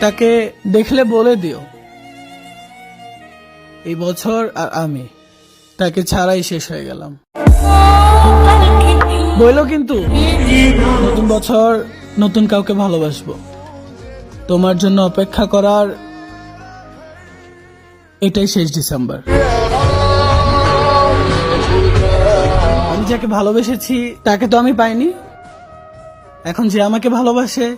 তাকে দেখলে বলে দিও। এই বছর আর আমি তাকে ছাড়াই শেষ হয়ে গেলাম। বইলো কিন্তু, নতুন বছর, নতুন কাউকে ভালোবাসবো। তোমার জন্য অপেক্ষা করার এটাই শেষ ডিসেম্বর। আমি যাকে ভালোবেসেছি, তাকে তো আমি পাইনি। এখন যে আমাকে ভালোবাসে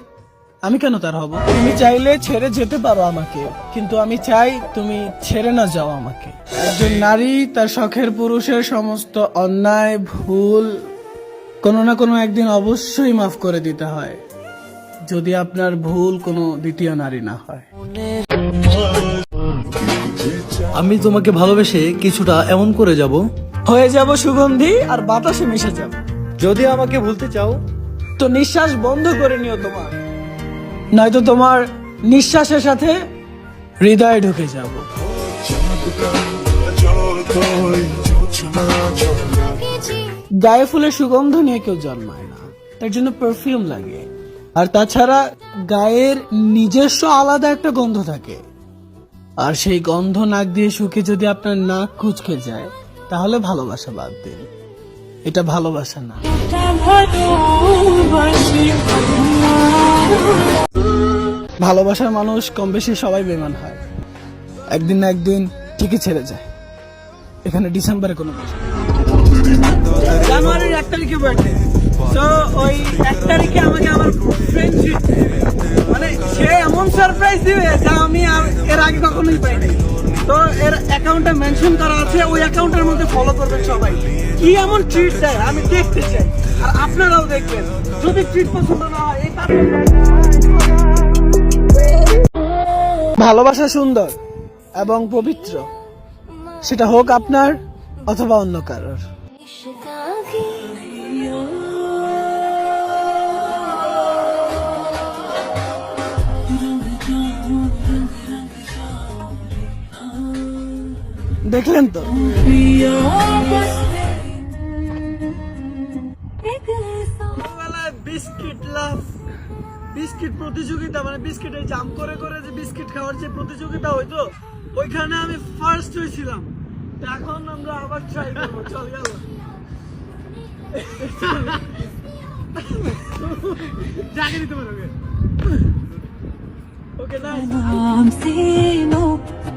আমি কেন তার হব? তুমি চাইলে ছেড়ে যেতে পারো আমাকে কিন্তু আমি চাই তুমি ছেড়ে না যাও আমাকে। একজন নারী তার শখের পুরুষের সমস্ত অন্যায় ভুল কোনো না কোনো একদিন অবশ্যই মাফ করে দিতে হয় যদি আপনার ভুল কোনো দ্বিতীয় নারী না হয়। আমি তোমাকে ভালোবেসে কিছুটা এমন করে যাব। হয়ে যাব সুগন্ধি আর বাতাসে মিশে যাব। যদি আমাকে ভুলতে চাও। তো নিঃশ্বাস বন্ধ করে নিও তোমার। নয়তো তোমার নিঃশ্বাসের সাথে হৃদয়ে ঢুকে যাব। গায়ে ফুলের সুগন্ধ নিয়ে কেউ জন্মায় না। তার জন্য পারফিউম লাগে। আর তাছাড়া গায়ের নিজস্ব আলাদা একটা গন্ধ থাকে। আর সেই গন্ধ নাক দিয়ে শুকে যদি আপনার নাক কুচকে যায়, তাহলে ভালোবাসা বাদ দিন। এটা ভালোবাসা না। ভালোবাসার মানুষ কম বেশি সবাই বেমান হয়। একদিন না একদিন ঠিকই ছেড়ে যায়। এখানে ডিসেম্বরে কোনো নেই। জানুয়ারির এক তারিখে বার্থডে তো ওই এক তারিখে আমাকে আমার ফ্রেন্ড মানে সে এমন সারপ্রাইজ দিবে যা আমি আর- এর আগে কখনোই পাইনি। তো এর অ্যাকাউন্টে মেনশন করা আছে, ওই অ্যাকাউন্টের মধ্যে ফলো করবেন সবাই। কি এমন ট্রিট দেয়? আমি দেখতে চাই। আর আপনারাও দেখবেন। যদি ট্রিট পছন্দ না হয়, এই ভালোবাসা সুন্দর এবং পবিত্র। সেটা হোক আপনার অথবা অন্য কারোর। দেখলেন তো? বিস্কিট লাভ বিস্কিট প্রতিযোগিতা মানে বিস্কিটের জাম করে করে যে বিস্কিট খাওয়ার যে প্রতিযোগিতা হইতো ওইখানে আমি ফার্স্ট হয়েছিলাম তো এখন আমরা আবার ট্রাই করবো চল গেল জাগে দিতে পারবে ওকে না नाम से नो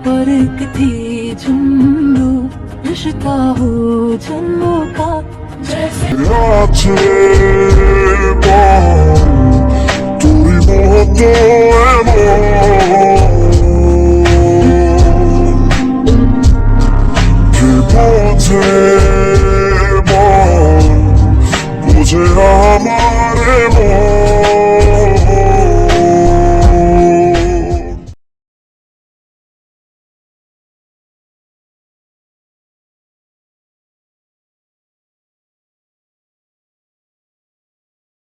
फर्क थी झुंडू रिश्ता हो जन्मों का जैसे Rock to loco, amor.